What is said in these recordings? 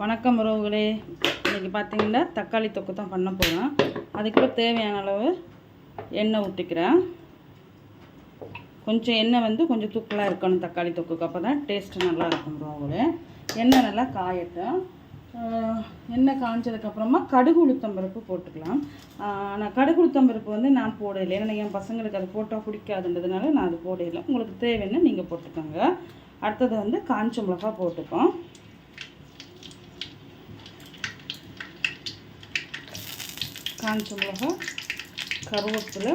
வணக்கம் உறவுகளே. இன்றைக்கி பார்த்தீங்கன்னா தக்காளி தொக்கு தான் பண்ண போகிறோம் அதுக்குள்ளே தேவையான அளவு எண்ணெய் ஊற்றிக்கிறேன் கொஞ்சம் எண்ணெய் வந்து கொஞ்சம் தூக்கலாக இருக்கணும் தக்காளி தொக்குக்கு. அப்போ தான் டேஸ்ட்டு நல்லா இருக்கும் உறவுகளே. எண்ணெய் நல்லா காயட்டும். எண்ணெய் காய்ஞ்சதுக்கப்புறமா கடுகு உளுத்தம்பருப்பு போட்டுக்கலாம். ஆனால் கடுகு உளுத்தம்பருப்பு வந்து நான் போடலை. ஏன்னா என் பசங்களுக்கு அது போட்டால் பிடிக்காதுன்றதுனால நான் அது போடலை. உங்களுக்கு தேவைன்னு நீங்கள் போட்டுக்கோங்க. அடுத்தது வந்து காஞ்ச மிளகா போட்டுப்போம். காஞ்ச மிளகா கருவேப்பிலை.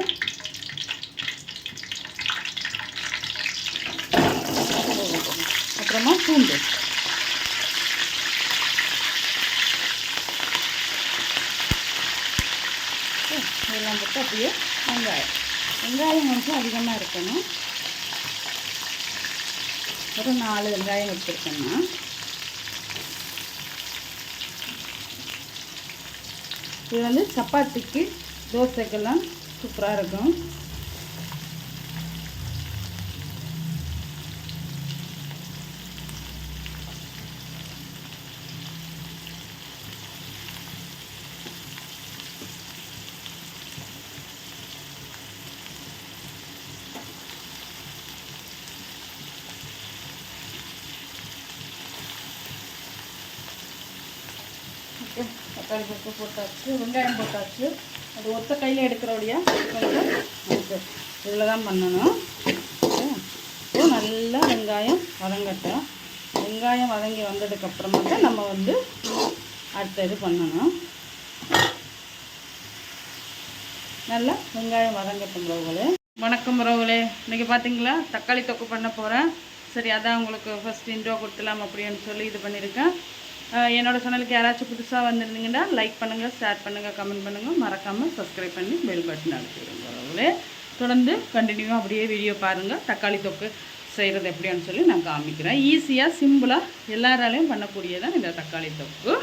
அப்புறமா பூண்டு. இதெல்லாம் போட்டு அப்படியே வெங்காயம். வெங்காயம் கொஞ்சம் அதிகமாக இருக்கணும். ஒரு நாலு வெங்காயம் வச்சுருக்கேன்னா இது வந்து சப்பாத்திக்கு தோசைக்கெல்லாம் சூப்பராக இருக்கும் ஓகே தக்காளி பருப்பு போட்டாச்சு வெங்காயம் போட்டாச்சு. அது ஒத்த கையில் எடுக்கிறோடையா கொஞ்சம் இவ்வளோ இதில் தான் பண்ணணும். இப்போ நல்லா வெங்காயம் வதங்கட்டும். வெங்காயம் வதங்கி வந்ததுக்கப்புறமா தான் நம்ம வந்து அடுத்த இது பண்ணணும். நல்லா வெங்காயம் வதங்கட்டும் உறவுகளே. வணக்கம் உறவுகளே. இன்றைக்கி பார்த்தீங்களா தக்காளி தொக்கு பண்ண போகிறேன் சரி அதான் உங்களுக்கு ஃபஸ்ட் இன்ட்ரோ கொடுத்துலாம் அப்படின்னு சொல்லி இது பண்ணியிருக்கேன். என்னோடய என்னோட சேனலுக்கு யாராச்சும் புதுசாக வந்திருந்தீங்கன்னா லைக் பண்ணுங்கள் ஷேர் பண்ணுங்கள் கமெண்ட் பண்ணுங்கள் மறக்காமல் சப்ஸ்கிரைப் பண்ணி பெல் பட்டன் அழுத்திடுங்க. உறவுகளே தொடர்ந்து கண்டினியூவாக அப்படியே வீடியோ பாருங்கள் தக்காளி தொக்கு செய்கிறது எப்படின்னு சொல்லி நான் காமிக்கிறேன். ஈஸியாக சிம்பிளாக எல்லாராலையும் பண்ணக்கூடியதான் இந்த தக்காளி தொக்கு.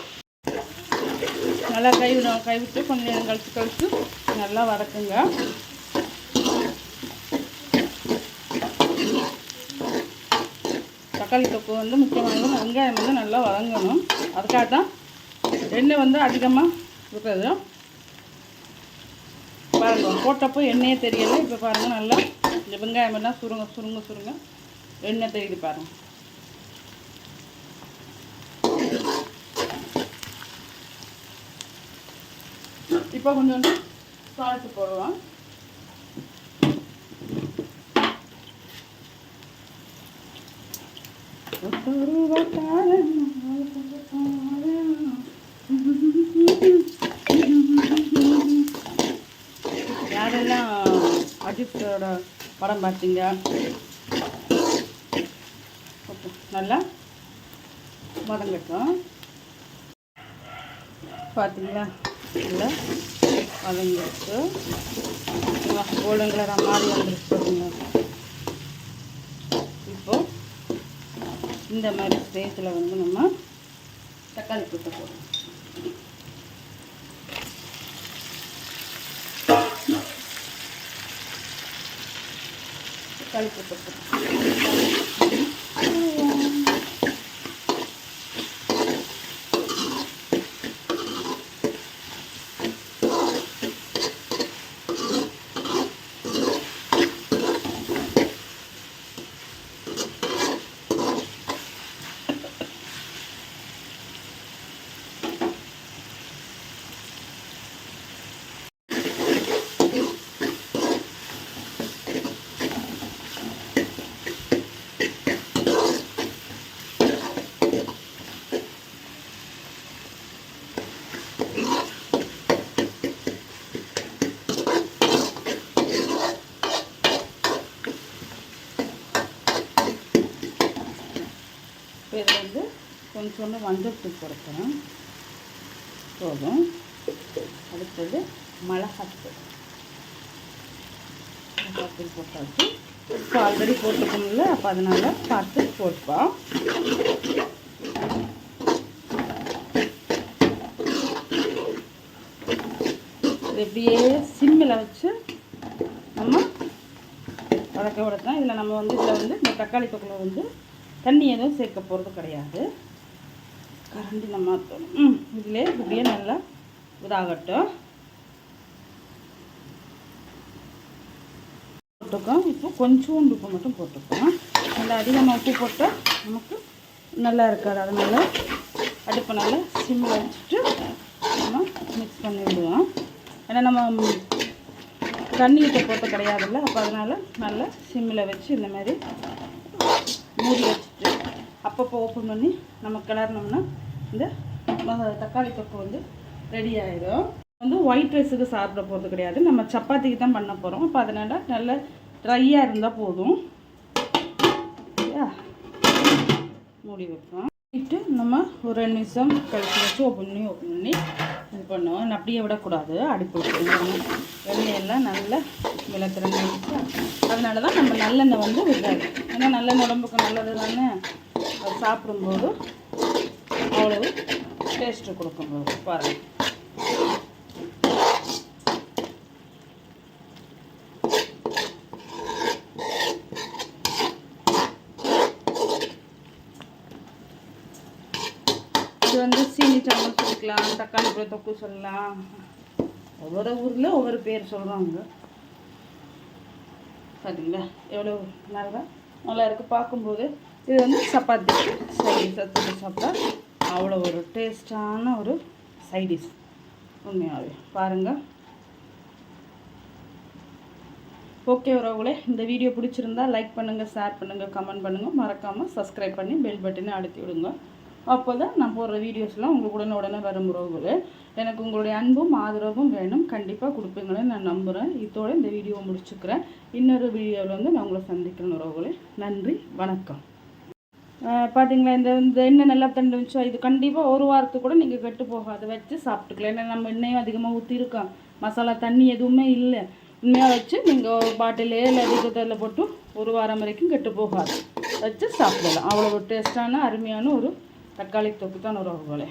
நல்லா கை கைவிட்டு கொஞ்சம் நேரம் கழிச்சு கழிச்சு நல்லா வதக்குங்க. தக்காளி தொக்கு வந்து முக்கியமானது வெங்காயம் வந்து நல்லா வதங்கணும். அதுக்காக தான் எண்ணெய் வந்து அதிகமாக இருக்கிறது. பாருங்க போட்டப்போ எண்ணெயே தெரியலை. இப்போ பாருங்கள் நல்லா இந்த வெங்காயம் எல்லாம் சுருங்க சுருங்க சுருங்க எண்ணெய் தெரியுது பாருங்க. இப்போ கொஞ்சம் சால்ட்டு போடுவோம் யாரெல்லாம் அஜித்தோட படம் பார்த்தீங்க? நல்லா? நல்லா வதங்கட்டும் பார்த்தீங்களா? நல்லா? வதங்கிடுச்சு கோல்டன் கலராக மாறி வந்துருச்சு பாருங்க இப்போ இந்த மாதிரி ஸ்டேஜில் வந்து நம்ம தக்காளி போட்டு போடுறோம் தக்காளி போட்டு போடுறோம் இப்போ இதில் வந்து கொஞ்சம் மஞ்சள் தூள் கொடுக்கணும் போதும். அடுத்தது மிளகாத்தூள் மிளகாத்தூள் போட்டாச்சு. இப்போ ஆல்ரெடி போட்டுக்கணும்ல அப்போ அதனால் பார்த்து போட்டுப்போம். எப்படியே இப்படியே சிம்மில் வச்சு நம்ம வதக்க விடத்தான். இதில் நம்ம வந்து இதில் வந்து இந்த தக்காளி பக்கம் வந்து தண்ணி எதுவும் சேர்க்க போகிறது கிடையாது. கரண்டு நம்ம மாற்றணும் ம் இதிலே இப்படியே நல்லா இதாகட்டும். போட்டுக்கோம் இப்போ கொஞ்சோண்டு உப்பு மட்டும் போட்டுக்கோம் நல்லா அதிகமாக உப்பு போட்டால் நமக்கு நல்லா இருக்காது. அதனால் அடுப்பை நல்லா சிம்மில் வச்சுட்டு நம்ம மிக்ஸ் பண்ணி விடுவோம் ஏன்னா நம்ம தண்ணி ஊற்ற போட்டு கிடையாதுல்ல? அப்போ அதனால் நல்லா சிம்மில் வச்சு இந்த மாதிரி மூடி அப்பப்போ ஓப்பன் பண்ணி நம்ம கிளறினோம்னா இந்த தக்காளி தொக்கு வந்து ரெடி ஆகிடும் வந்து ஒயிட் ரைஸுக்கு சாப்பிட போகிறது கிடையாது. நம்ம சப்பாத்திக்கு தான் பண்ண போகிறோம் அப்போ அதனால் நல்ல ட்ரையாக இருந்தால் போதும். சரியா? மூடி வைப்போம். விட்டு நம்ம ஒரு ரெண்டு நிமிஷம் கழிச்சு வச்சு ஓப்பன் பண்ணி ஓப்பன் பண்ணி இது பண்ணுவோம் அப்படியே விடக்கூடாது. அடுப்பு எண்ணெயெல்லாம் நல்லா விளக்குறேன்னு அதனால தான் நம்ம நல்லெண்ணெய் வந்து விடாது ஏன்னா நல்லெண்ணெய் உடம்புக்கு நல்லது தானே அது சாப்பிடும்போது அவ்வளவு டேஸ்ட்டு கொடுக்கும்போது பாருங்கள் இது வந்து சீனி சம்பல் சொல்லிக்கலாம் தக்காளி பழ தொக்கு சொல்லலாம். ஒவ்வொரு ஊரில் ஒவ்வொரு பேர் சொல்கிறாங்க பார்த்தீங்களா எவ்வளோ நல்லா நல்லா இருக்குது பார்க்கும்போது இது வந்து சப்பாத்திக்கு சைடிஷ் தொட்டு சாப்பிட்டா அவ்வளோ ஒரு டேஸ்டான ஒரு சைடிஷ் உண்மையாகவே பாருங்கள் ஓகே உறவுகளே இந்த வீடியோ பிடிச்சிருந்தா லைக் பண்ணுங்கள் ஷேர் பண்ணுங்கள் கமெண்ட் பண்ணுங்கள் மறக்காமல் சப்ஸ்கிரைப் பண்ணி பெல் பட்டனை அழுத்தி விடுங்க. அப்போ தான் நான் போடுற வீடியோஸ்லாம் உங்களுக்கு உடனே உடனே வரும் உறவுகளே. எனக்கு உங்களுடைய அன்பும் ஆதரவும் வேணும். கண்டிப்பாக கொடுப்பீங்கன்னு நான் நம்புகிறேன் இதோட இந்த வீடியோவை முடிச்சுக்கிறேன். இன்னொரு வீடியோவில் வந்து நான் உங்களை சந்திக்கிறேன் உறவுகளே. நன்றி வணக்கம். பார்த்தீங்களா இந்த இந்த எண்ணெய் நல்லா தண்டு வச்சா இது கண்டிப்பாக ஒரு வாரத்துக்கு கூட நீங்கள் கெட்டு போகாது. வச்சு சாப்பிட்டுக்கலாம். ஏன்னா நம்ம எண்ணெயும் அதிகமாக ஊற்றிருக்கோம் மசாலா தண்ணி எதுவுமே இல்லை. உண்மையாக வச்சு நீங்கள் ஒரு பாட்டிலே இல்லை அதிகத்தில் போட்டு ஒரு வாரம் வரைக்கும் கெட்டு போகாது. வச்சு சாப்பிடலாம். அவ்வளோ ஒரு அருமையான ஒரு தக்காளி தொக்கு தான் ஒரு உறவுகளே